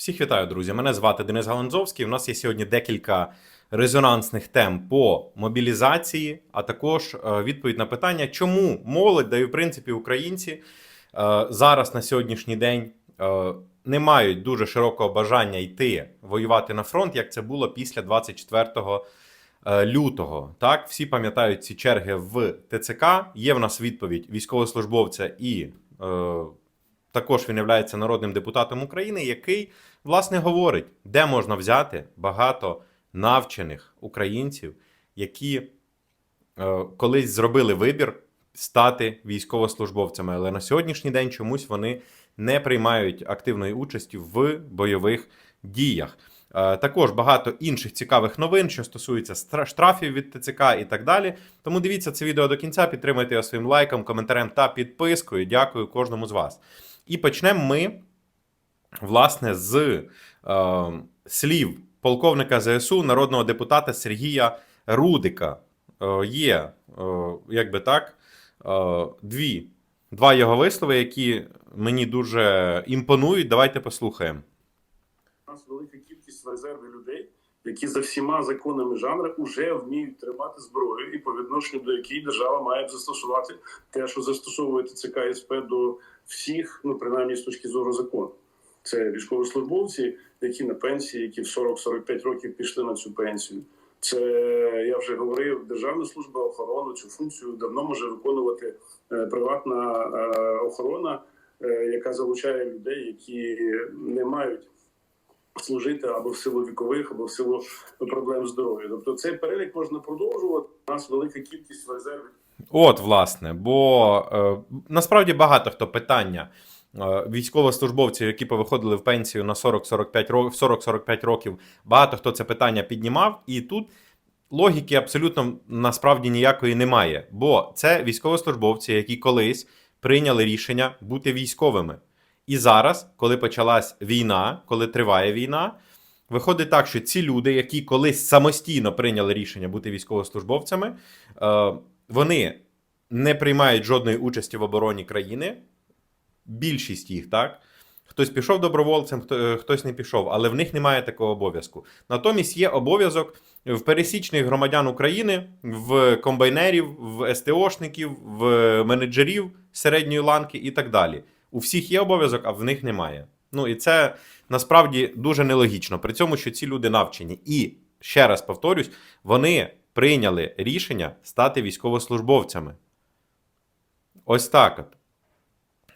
Всіх вітаю, друзі. Мене звати Денис Галанзовський. У нас є сьогодні декілька резонансних тем по мобілізації, а також е, відповідь на питання, чому молодь, да і в принципі українці е, зараз на сьогоднішній день е, не мають дуже широкого бажання йти воювати на фронт, як це було після 24 е, лютого. Так, всі пам'ятають ці черги в ТЦК. Є в нас відповідь військовослужбовця і. Також він є народним депутатом України, який власне говорить, де можна взяти багато навчених українців, які е, колись зробили вибір стати військовослужбовцями, але на сьогоднішній день чомусь вони не приймають активної участі в бойових діях. Е, Також багато інших цікавих новин, що стосуються стра- штрафів від ТЦК і так далі. Тому дивіться це відео до кінця, підтримайте його своїм лайком, коментарем та підпискою. Дякую кожному з вас. І почнемо ми, власне, з е, слів полковника ЗСУ, народного депутата Сергія Рудика. Е, є, е, як би так, е, дві, два його вислови, які мені дуже імпонують. Давайте послухаємо. У нас велика в резерві людей, які за всіма законами жанру вже вміють тримати зброю, і по відношенню до якої держава має застосувати те, що застосовує ТЦК і СП до всіх, ну принаймні з точки зору закону. Це військовослужбовці, які на пенсії, які в 40-45 років пішли на цю пенсію. Це я вже говорив, Державна служба охорони цю функцію давно може виконувати е, приватна е, охорона, е, яка залучає людей, які не мають служити або в силу вікових, або в силу проблем здоров'я. Тобто цей перелік можна продовжувати. У нас велика кількість в резерві. От, власне, бо е, насправді багато хто питання е, військовослужбовців, які повиходили в пенсію на 40-45 років, 40-45 років, багато хто це питання піднімав, і тут логіки абсолютно насправді ніякої немає. Бо це військовослужбовці, які колись прийняли рішення бути військовими. І зараз, коли почалась війна, коли триває війна, виходить так, що ці люди, які колись самостійно прийняли рішення бути військовослужбовцями, е, вони не приймають жодної участі в обороні країни. Більшість їх, так? Хтось пішов добровольцем, е, хтось не пішов, але в них немає такого обов'язку. Натомість є обов'язок в пересічних громадян України, в комбайнерів, в СТОшників, в менеджерів середньої ланки і так далі. У всіх є обов'язок, а в них немає. Ну і це насправді дуже нелогічно. При цьому, що ці люди навчені. І ще раз повторюсь, вони прийняли рішення стати військовослужбовцями. Ось так от.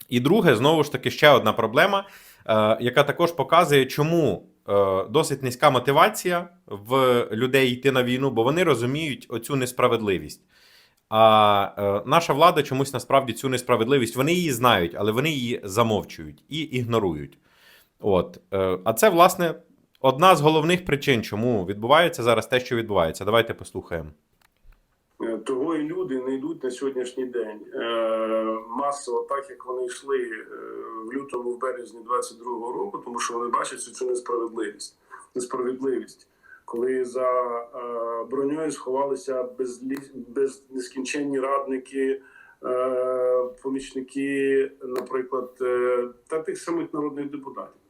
І друге, знову ж таки, ще одна проблема, е, яка також показує, чому е, досить низька мотивація в людей йти на війну, бо вони розуміють оцю несправедливість. А е, наша влада чомусь насправді цю несправедливість, вони її знають, але вони її замовчують і ігнорують. От. Е, а це, власне, одна з головних причин, чому відбувається зараз те, що відбувається. Давайте послухаємо. Е, Того і люди не йдуть на сьогоднішній день масово, так як вони йшли в лютому, в березні 22-го року, тому що вони бачать цю несправедливість. Несправедливість. Коли за е, броньою сховалися без нескінченні радники, е, помічники, наприклад, е, та тих самих народних депутатів,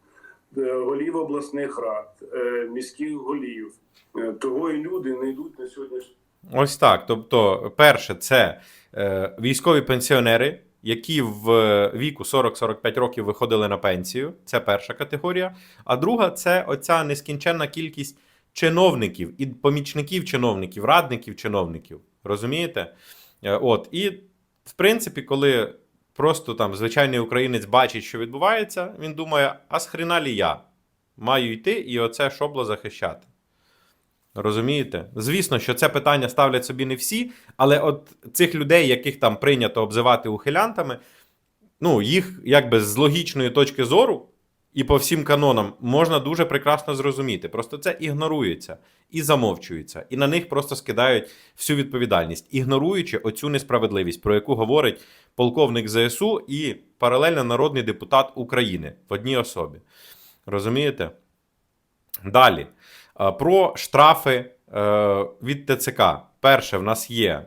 голів обласних рад, міських голів. Того і люди не йдуть на сьогоднішній Ось так. Тобто, перше, це е, військові пенсіонери, які в віку 40-45 років виходили на пенсію. Це перша категорія. А друга це оця нескінченна кількість чиновників і помічників чиновників, радників чиновників. Розумієте? Е, От, і в принципі, коли просто там звичайний українець бачить, що відбувається, він думає: а з хрена лі я маю йти і оце шобло захищати. Розумієте? Звісно, що це питання ставлять собі не всі, але от цих людей, яких там прийнято обзивати ухилянтами, ну, їх якби з логічної точки зору і по всім канонам можна дуже прекрасно зрозуміти. Просто це ігнорується і замовчується, і на них просто скидають всю відповідальність, ігноруючи оцю несправедливість, про яку говорить полковник ЗСУ і паралельно народний депутат України в одній особі. Розумієте? Далі. Е, Про штрафи е, від ТЦК. Перше, в нас є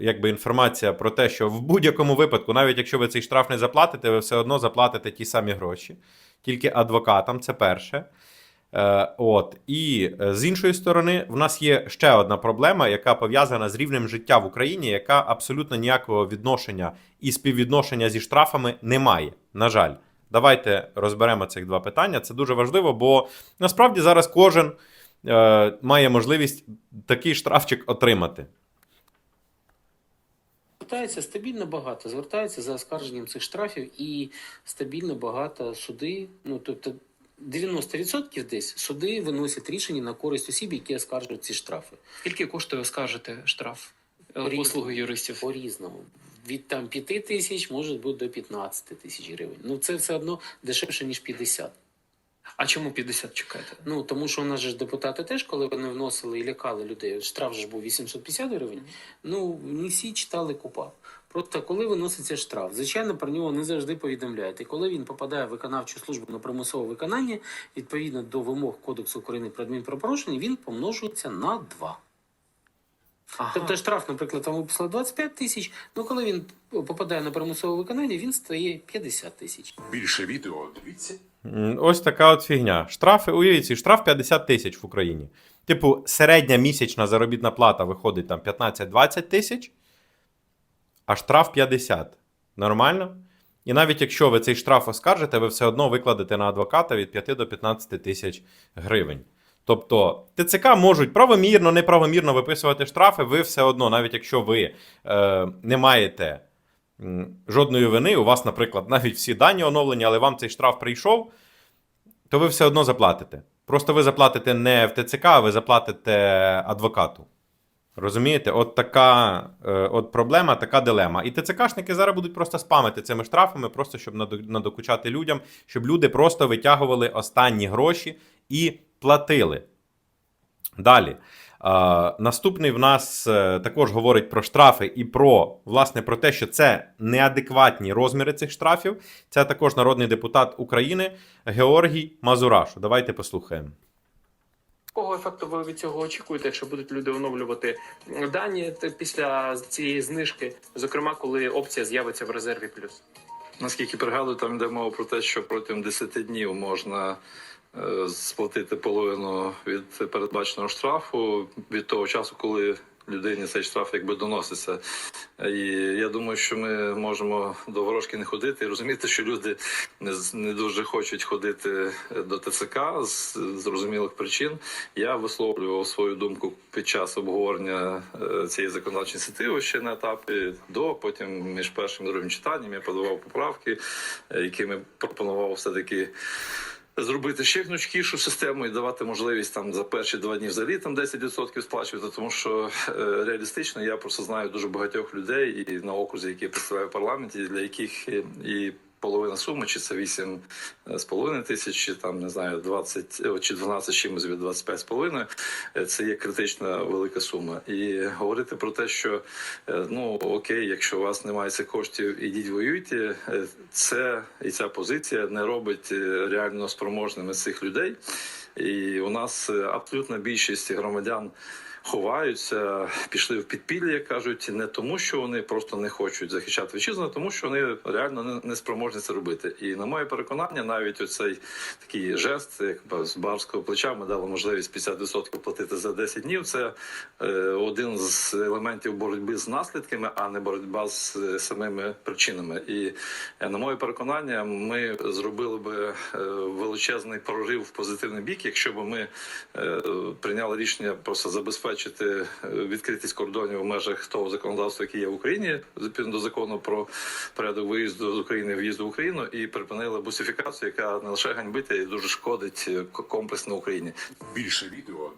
якби інформація про те, що в будь-якому випадку, навіть якщо ви цей штраф не заплатите, ви все одно заплатите ті самі гроші, тільки адвокатам, це перше. Е, от. І е, з іншої сторони, в нас є ще одна проблема, яка пов'язана з рівнем життя в Україні, яка абсолютно ніякого відношення і співвідношення зі штрафами не має. На жаль, давайте розберемо цих два питання. Це дуже важливо, бо насправді зараз кожен е, має можливість такий штрафчик отримати. Звертається стабільно багато, звертається за оскарженням цих штрафів і стабільно багато суди. Ну тобто 90% десь суди виносять рішення на користь осіб, які оскаржують ці штрафи. Скільки коштує оскаржити штраф е, послуги юристів? По різному. Від там 5 тисяч може бути до 15 тисяч гривень. Ну це все одно дешевше ніж 50. А чому 50 чекаєте? Ну тому що у нас же ж депутати теж, коли вони вносили і лякали людей, штраф ж був 850 гривень. Ну не всі читали КУПА. Просто коли виноситься штраф, звичайно, про нього не завжди повідомляють. І коли він попадає в виконавчу службу на примусове виконання, відповідно до вимог Кодексу України про адмінпропорушення, він помножується на 2. Ага. Тобто штраф, наприклад, там виписали 25 тисяч, ну коли він попадає на примусове виконання, він стає 50 тисяч. Більше відео дивіться. Ось така от фігня. Штрафи, уявіть, штраф 50 тисяч в Україні. Типу, середня місячна заробітна плата виходить там 15-20 тисяч, а штраф 50. Нормально? І навіть якщо ви цей штраф оскаржите, ви все одно викладете на адвоката від 5 до 15 тисяч гривень. Тобто ТЦК можуть правомірно, неправомірно виписувати штрафи, ви все одно, навіть якщо ви е, не маєте жодної вини, у вас, наприклад, навіть всі дані оновлені, але вам цей штраф прийшов, то ви все одно заплатите. Просто ви заплатите не в ТЦК, а ви заплатите адвокату. Розумієте? От така е, от проблема, така дилема. І ТЦКшники зараз будуть просто спамити цими штрафами, просто щоб надокучати людям, щоб люди просто витягували останні гроші і платили. Далі. Е, наступний в нас е, також говорить про штрафи і про, власне, про те, що це неадекватні розміри цих штрафів. Це також народний депутат України Георгій Мазурашу. Давайте послухаємо. Якого ефекту ви від цього очікуєте, якщо будуть люди оновлювати дані після цієї знижки, зокрема, коли опція з'явиться в резерві плюс? Наскільки пригадую, там йде мова про те, що протягом 10 днів можна сплатити половину від передбаченого штрафу від того часу, коли людині цей штраф якби доноситься. І я думаю, що ми можемо до ворожки не ходити і розуміти, що люди не, не дуже хочуть ходити до ТЦК з зрозумілих причин. Я висловлював свою думку під час обговорення е, цієї законодавчої ініціативи ще на етапі до, потім між першим і другим читанням я подавав поправки, е, якими пропонував все-таки. Зробити ще гнучкішу систему і давати можливість там за перші два дні взагалі там 10% сплачувати, тому що е, реалістично я просто знаю дуже багатьох людей і на окрузі, які я представляю в парламенті, для яких і, і половина суми, чи це 8 з половиною тисяч, чи там не знаю, 20 о, чи 12 чимось від 25 з половиною, е, це є критична велика сума. І говорити про те, що е, ну окей, якщо у вас немає цих коштів, ідіть воюйте. е, Це і ця позиція не робить е, реально спроможними цих людей. І у нас е, абсолютна більшість громадян. Ховаються, пішли в підпілля, кажуть, не тому, що вони просто не хочуть захищати вітчизну, а тому що вони реально не спроможні це робити. І на моє переконання, навіть оцей такий жест, як з барського плеча, ми дали можливість 50% платити за 10 днів. Це е, один з елементів боротьби з наслідками, а не боротьба з е, самими причинами. І е, на моє переконання, ми зробили би е, величезний прорив в позитивний бік, якщо б ми е, прийняли рішення просто забезпечити е, відкритість кордонів в межах того законодавства, яке є в Україні, відповідно до закону про порядок виїзду з України, в'їзду в Україну, і припинили бусифікацію, яка не лише ганьбить, а й дуже шкодить е, комплексно Україні. Більше відео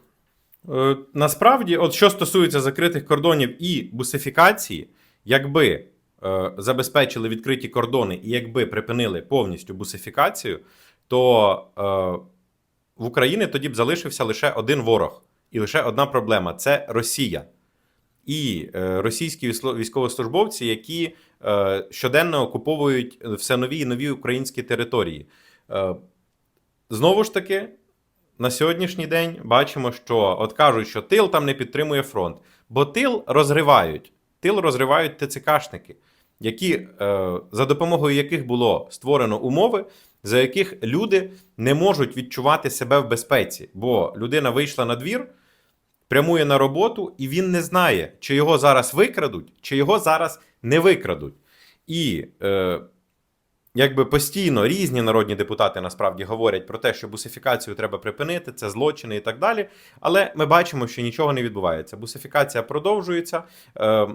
Е, насправді, от що стосується закритих кордонів і бусифікації, якби е, забезпечили відкриті кордони і якби припинили повністю бусифікацію, то е, в Україні тоді б залишився лише один ворог і лише одна проблема це Росія. І е, російські військовослужбовці, які е, щоденно окуповують все нові і нові українські території. Е, знову ж таки, на сьогоднішній день бачимо, що от кажуть, що тил там не підтримує фронт, бо тил розривають. Тил розривають ТЦКшники, які, за допомогою яких було створено умови, за яких люди не можуть відчувати себе в безпеці, бо людина вийшла на двір, прямує на роботу, і він не знає, чи його зараз викрадуть, чи його зараз не викрадуть. І е, якби постійно різні народні депутати насправді говорять про те, що бусифікацію треба припинити, це злочини і так далі. Але ми бачимо, що нічого не відбувається. Бусифікація продовжується. Е,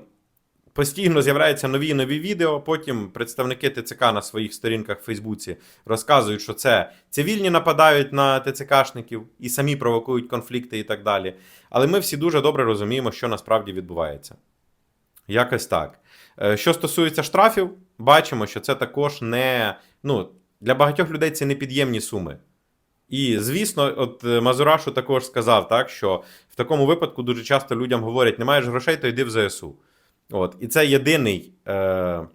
Постійно з'являються нові нові відео. Потім представники ТЦК на своїх сторінках в Фейсбуці розказують, що це цивільні нападають на ТЦКшників і самі провокують конфлікти і так далі. Але ми всі дуже добре розуміємо, що насправді відбувається. Якось так. Е, Що стосується штрафів, бачимо, що це також не. Ну, для багатьох людей це непід'ємні суми. І, звісно, от е, Мазурашу також сказав, так, що в такому випадку дуже часто людям говорять: не маєш грошей, то йди в ЗСУ. От. І це єдиний е,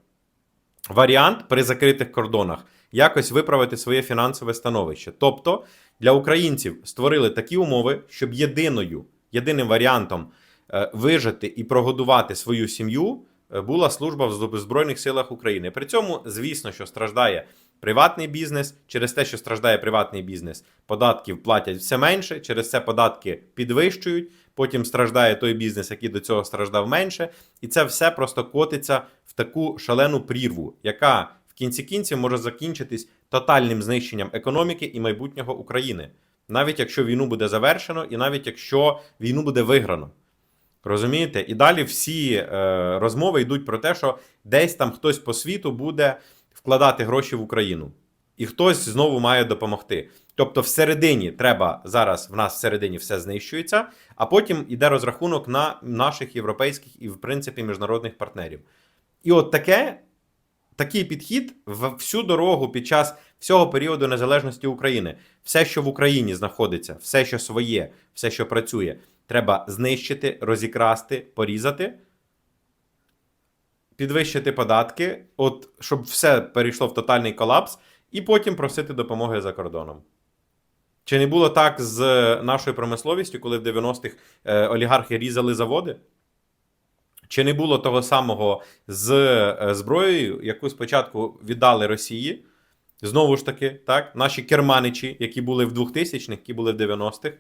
варіант при закритих кордонах якось виправити своє фінансове становище. Тобто для українців створили такі умови, щоб єдиною, єдиним варіантом е, вижити і прогодувати свою сім'ю е, була служба в Збройних силах України. При цьому, звісно, що страждає приватний бізнес. Через те, що страждає приватний бізнес, податків платять все менше. Через це податки підвищують. Потім страждає той бізнес, який до цього страждав менше. І це все просто котиться в таку шалену прірву, яка в кінці кінців може закінчитись тотальним знищенням економіки і майбутнього України, навіть якщо війну буде завершено, і навіть якщо війну буде виграно. Розумієте? І далі всі е, розмови йдуть про те, що десь там хтось по світу буде вкладати гроші в Україну, і хтось знову має допомогти. Тобто, всередині треба зараз в нас всередині все знищується, а потім йде розрахунок на наших європейських і, в принципі, міжнародних партнерів. І от таке, такий підхід в всю дорогу під час всього періоду незалежності України. Все, що в Україні знаходиться, все, що своє, все, що працює, треба знищити, розікрасти, порізати, підвищити податки, от щоб все перейшло в тотальний колапс, і потім просити допомоги за кордоном. Чи не було так з нашою промисловістю, коли в 90-х е, олігархи різали заводи? Чи не було того самого з е, зброєю, яку спочатку віддали Росії? Знову ж таки, так, наші керманичі, які були в 2000-х, які були в 90-х,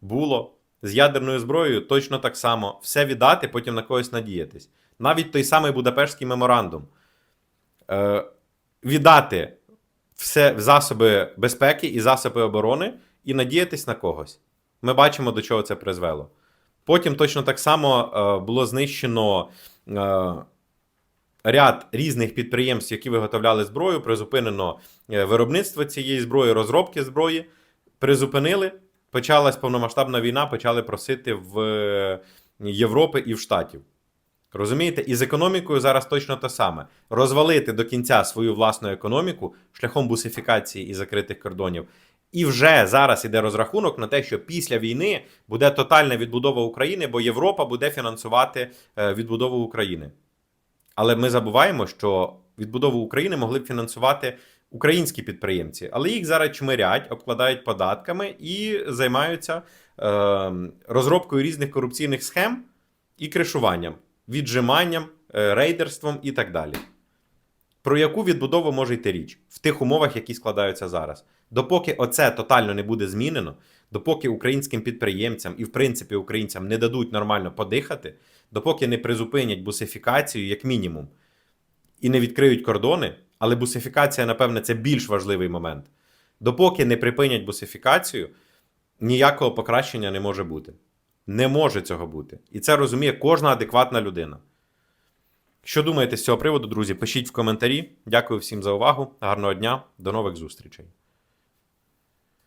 було з ядерною зброєю точно так само. Все віддати, потім на когось надіятись. Навіть той самий Будапештський меморандум. Е, віддати все в засоби безпеки і засоби оборони і надіятись на когось. Ми бачимо, до чого це призвело. Потім точно так само е, було знищено е, ряд різних підприємств, які виготовляли зброю, призупинено е, виробництво цієї зброї, розробки зброї. Призупинили, почалась повномасштабна війна, почали просити в Європи і в Штатів. Розумієте? І з економікою зараз точно те саме. Розвалити до кінця свою власну економіку шляхом бусифікації і закритих кордонів. І вже зараз іде розрахунок на те, що після війни буде тотальна відбудова України, бо Європа буде фінансувати е, відбудову України. Але ми забуваємо, що відбудову України могли б фінансувати українські підприємці, але їх зараз чмирять, обкладають податками і займаються е, розробкою різних корупційних схем і кришуванням, віджиманням, е, рейдерством і так далі. Про яку відбудову може йти річ в тих умовах, які складаються зараз? Допоки оце тотально не буде змінено, допоки українським підприємцям і, в принципі, українцям не дадуть нормально подихати, допоки не призупинять бусифікацію, як мінімум, і не відкриють кордони, але бусифікація, напевне, це більш важливий момент. Допоки не припинять бусифікацію, ніякого покращення не може бути. Не може цього бути. І це розуміє кожна адекватна людина. Що думаєте з цього приводу, друзі? Пишіть в коментарі. Дякую всім за увагу. Гарного дня, до нових зустрічей.